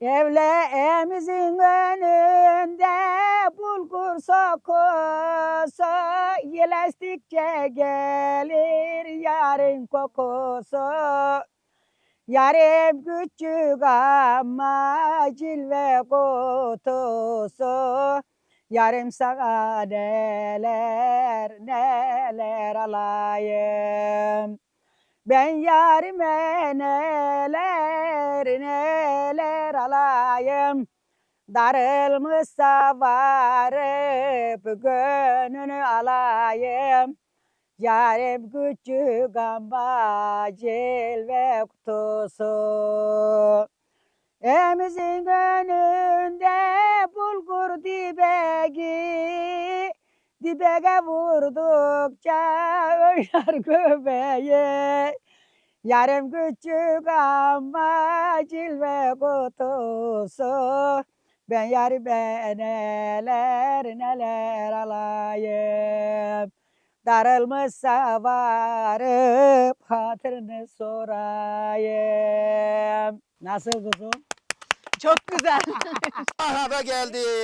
Evleğimizin önünde bulgur sokusu Yelestikçe gelir yarın kokusu. Yarim küçük ama cilve kutusu. Yarım sana neler neler alayım ben yarime neler neler alayım. Darılmışsa varıp gönlünü alayım. Yarim küçük ama cilve kutusu. Emizin önünde Dibege vurdukça oynar göbeği Yarım küçük ama cilve kutusu Ben yarime neler neler alayım Darılmışsa varıp hatırını sorayım Nasıl kuzum? Çok güzel. Aha da geldi.